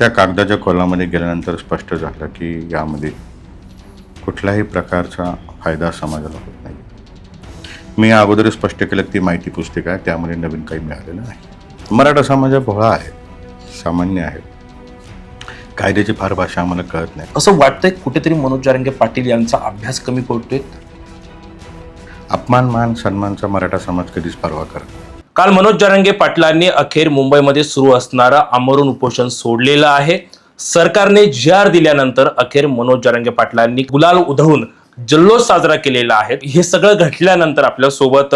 त्या कागदाच्या कोलामध्ये गेल्यानंतर स्पष्ट झालं की यामध्ये कुठल्याही प्रकारचा फायदा समाजाला होत नाही. मी अगोदर स्पष्ट केलं की ती माहिती पुस्तिका आहे त्यामध्ये नवीन काही मिळालेलं नाही. मराठा समाज हा भोळा आहे सामान्य आहे. कायद्याची फार भाषा आम्हाला कळत नाही. असं वाटतंय कुठेतरी मनोज जारंगे पाटील यांचा अभ्यास कमी पडतोय अपमान मान सन्मानचा मराठा समाज कधीच परवा करत. काल मनोज जारंगे पाटलांनी अखेर मुंबईमध्ये सुरू असणारं आमरण उपोषण सोडलेलं आहे. सरकारने जार दिल्यानंतर अखेर मनोज जारंगे पाटलांनी गुलाल उधळून जल्लोष साजरा केलेला आहे. हे सगळं घडल्यानंतर आपल्यासोबत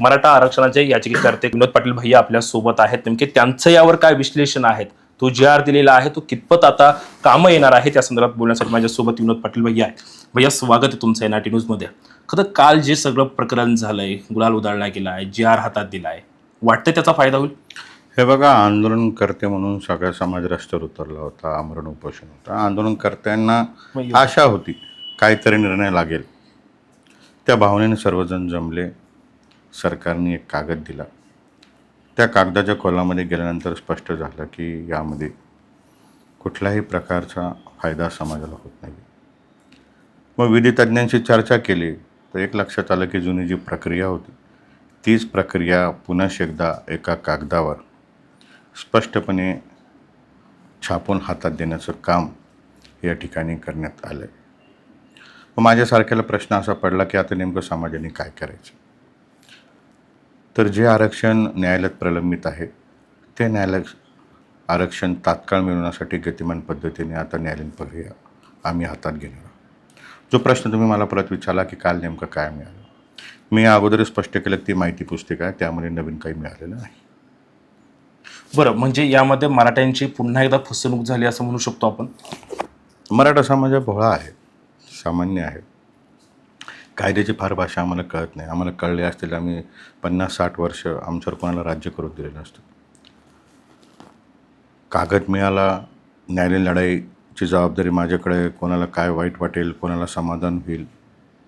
मराठा आरक्षणाचे याचिकाकर्ते विनोद पाटील भैया आपल्यासोबत आहेत. नेमके त्यांचं यावर काय विश्लेषण आहेत? तो जी आर दिलेला आहे तो कितपत आता कामं येणार आहे त्या संदर्भात बोलण्यासाठी माझ्यासोबत विनोद पाटील भैया आहेत. भैया स्वागत आहे तुमचं एनआरटी न्यूजमध्ये. खरं काल जे सगळं प्रकरण झालंय गुलाल उधळला गेला आहे जे आर हातात दिला आहे वाटतं त्याचा फायदा होईल? हे बघा आंदोलनकर्ते म्हणून सगळा समाज रस्त्यावर उतरला होता आमरण उपोषण होतं. आंदोलनकर्त्यांना आशा होती काहीतरी निर्णय लागेल. त्या भावनेने सर्वजण जमले. सरकारने एक कागद दिला. त्या कागदाच्या खोलामध्ये गेल्यानंतर स्पष्ट झालं की यामध्ये कुठल्याही प्रकारचा फायदा समाजाला होत नाही. मग विधी तज्ज्ञांशी चर्चा केली तर एक लक्षात आलं की जुनी जी प्रक्रिया होती तीच प्रक्रिया पुन्हा एकदा एका कागदावर स्पष्टपणे छापून हातात देण्याचं काम या ठिकाणी करण्यात आलं आहे मग माझ्यासारख्याला प्रश्न असा पडला की आता नेमकं समाजाने काय करायचं? तर जे आरक्षण न्यायालयात प्रलंबित आहे ते न्यायालय आरक्षण तात्काळ मिळवण्यासाठी गतिमान पद्धतीने आता न्यायालयीन प्रक्रिया आम्ही हातात घेणार आहोत. जो प्रश्न तुम्ही मला परत विचारला की काल नेमकं काय मिळालं? मी या अगोदर स्पष्ट केलं की ती माहिती पुस्तिका आहे त्यामध्ये नवीन काही मिळालेलं नाही. बरं म्हणजे यामध्ये मराठ्यांची पुन्हा एकदा फसवणूक झाली असं म्हणू शकतो आपण? मराठा समाज भोळा आहे सामान्य आहे. कायद्याची फार भाषा आम्हाला कळत नाही. आम्हाला कळले असतील आम्ही पन्नास साठ वर्ष आमच्यावर कोणाला राज्य करून दिलेलं असतं. कागद मिळाला न्यायालयीन लढाईची जबाबदारी माझ्याकडे कोणाला काय वाईट वाटेल कोणाला समाधान होईल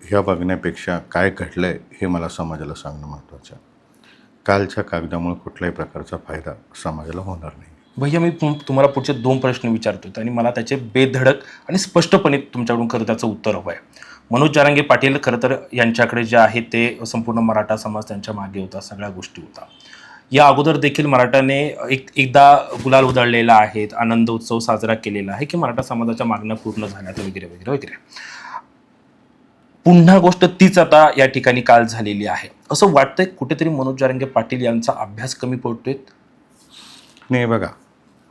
ह्या बघण्यापेक्षा काय घडलं आहे हे मला समाजाला सांगणं महत्त्वाचं आहे. कालच्या कागदामुळे कुठल्याही प्रकारचा फायदा समाजाला होणार नाही. भैया मी तुम- तुम्हाला पुढचे दोन प्रश्न विचारतो आणि मला त्याचे बेधडक आणि स्पष्टपणे तुमच्याकडून खरं त्याचं उत्तर हवं आहे. मनोज जारांगे पाटील खरं तर यांच्याकडे जे आहे ते संपूर्ण मराठा समाज त्यांच्या मागे होता सगळ्या गोष्टी होता. या अगोदर देखील मराठाने एक एकदा गुलाल उधळलेला आहे आनंद उत्सव साजरा केलेला आहे की मराठा समाजाच्या मागण्या पूर्ण झाल्यात वगैरे वगैरे वगैरे पुन्हा गोष्ट तीच आता या ठिकाणी काल झालेली आहे. असं वाटतंय कुठेतरी मनोज जारंगे पाटील यांचा अभ्यास कमी पडतोय? नाही बघा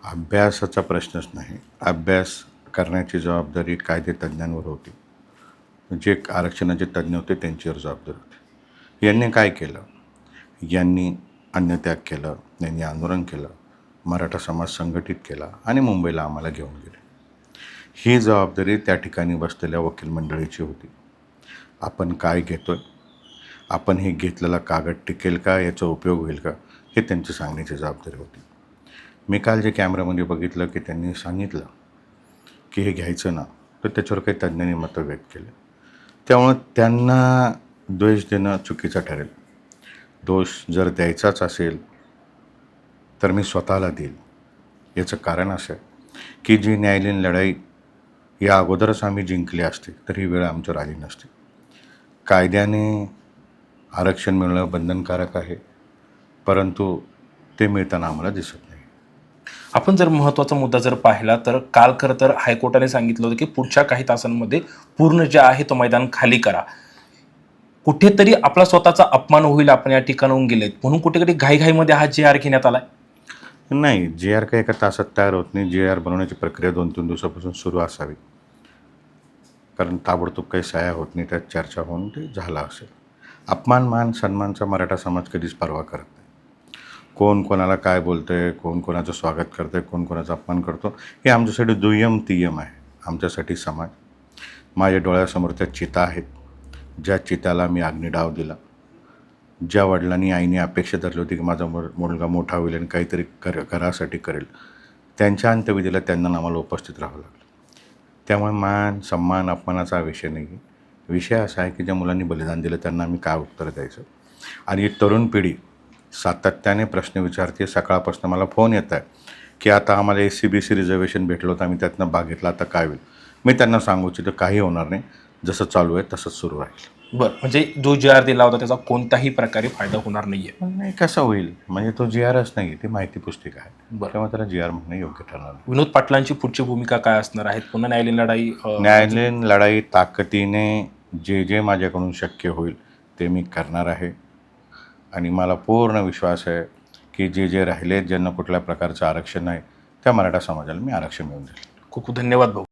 अभ्यासाचा प्रश्नच नाही. अभ्यास करण्याची जबाबदारी कायदे तज्ज्ञांवर होती. जे आरक्षणाचे तज्ज्ञ होते त्यांच्यावर जबाबदारी होती. यांनी काय केलं? यांनी अन्नत्याग केलं यांनी आंदोलन केलं मराठा समाज संघटित केला आणि मुंबईला आम्हाला घेऊन गेले. ही जबाबदारी त्या ठिकाणी बसलेल्या वकील मंडळीची होती. आपण काय घेतो आपण हे घेतलेला कागद टिकेल का? याचा उपयोग होईल का? हे त्यांची सांगण्याची जबाबदारी होती. मी काल जे कॅमेरामध्ये बघितलं की त्यांनी सांगितलं की हे घ्यायचं ना तर त्याच्यावर काही तज्ज्ञांनी मतं व्यक्त केले. त्यामुळं त्यांना द्वेष देणं चुकीचं ठरेल. दोष जर द्यायचाच असेल तर मी स्वतःला देईल. याचं कारण असं आहे की जी न्यायालयीन लढाई या अगोदरच आम्ही जिंकली असते तर ही वेळ आमच्यावर आली नसते. कायद्याने आरक्षण मिळणं बंधनकारक आहे परंतु ते मिळताना आम्हाला दिसत नाही. आपण जर महत्त्वाचा मुद्दा जर पाहिला तर काल खरं तर हायकोर्टाने सांगितलं होतं की पुढच्या काही तासांमध्ये पूर्ण जे आहे तो मैदान खाली करा. कुठेतरी आपला स्वतःचा अपमान होईल आपण या ठिकाणाहून गेलेत. म्हणून कुठेतरी घाईघाईमध्ये हा जे आर घेण्यात आलाय? नाही जे आर काही एका तासात तयार होत नाही. जे आर बनवण्याची प्रक्रिया दोन तीन दिवसापासून सुरू असावी. कारण ताबडतोब काही सह्या होत नाही त्यात चर्चा होऊन ते झाला असेल. अपमान मान सन्मानचा मराठा समाज कधीच परवा करत नाही. कोण कोणाला काय बोलतंय कोण कोणाचं स्वागत करतंय कोण कोणाचा अपमान करतो हे आमच्यासाठी दुय्यम तिय्यम आहे. आमच्यासाठी समाज. माझ्या डोळ्यासमोर त्या चिता आहेत. ज्या चिताला मी अग्निडाव दिला. ज्या वडिलांनी आईने अपेक्षा धरली होती की माझा मु मुलगा मोठा होईल आणि काहीतरी कर करासाठी करेल. त्यांच्या अंत्यविधीला त्यांना आम्हाला उपस्थित राहावं लागलं. त्यामुळे मान सन्मान अपमानाचा विषय नाही. विषय असा आहे की ज्या मुलांनी बलिदान दिलं त्यांना आम्ही काय उत्तर द्यायचं? आणि तरुण पिढी सातत्याने प्रश्न विचारते सकाळपासून मला फोन येत आहे की आता आम्हाला S C B C reservation भेटलं होतं आम्ही त्यातनं भाग घेतला आता काय होईल? मी त्यांना सांगू इच्छितो काही होणार नाही. जसं चालू आहे तसंच सुरू राहील. बरं. म्हणजे जो जी आर दिला होता त्याचा कोणताही प्रकारे फायदा होणार नाहीये. पण नाही कसं होईल? म्हणजे तो जी आरच नाही ती माहिती पुस्तिका आहे बरं. त्यामुळे त्याला जी आर म्हणणं योग्य ठरणार नाही. विनोद पाटलांची पुढची भूमिका काय असणार आहेत पुन्हा न्यायालयीन लढाई अं, न्यायालयीन लढाई ताकदीने जे जे माझ्याकडून शक्य होईल ते मी करणार आहे. आणि मला पूर्ण विश्वास आहे की जे जे राहिले ज्यांना कुठल्या प्रकारचं आरक्षण आहे त्या मराठा समाजाला मी आरक्षण मिळून देईल. खूप खूप धन्यवाद भाऊ.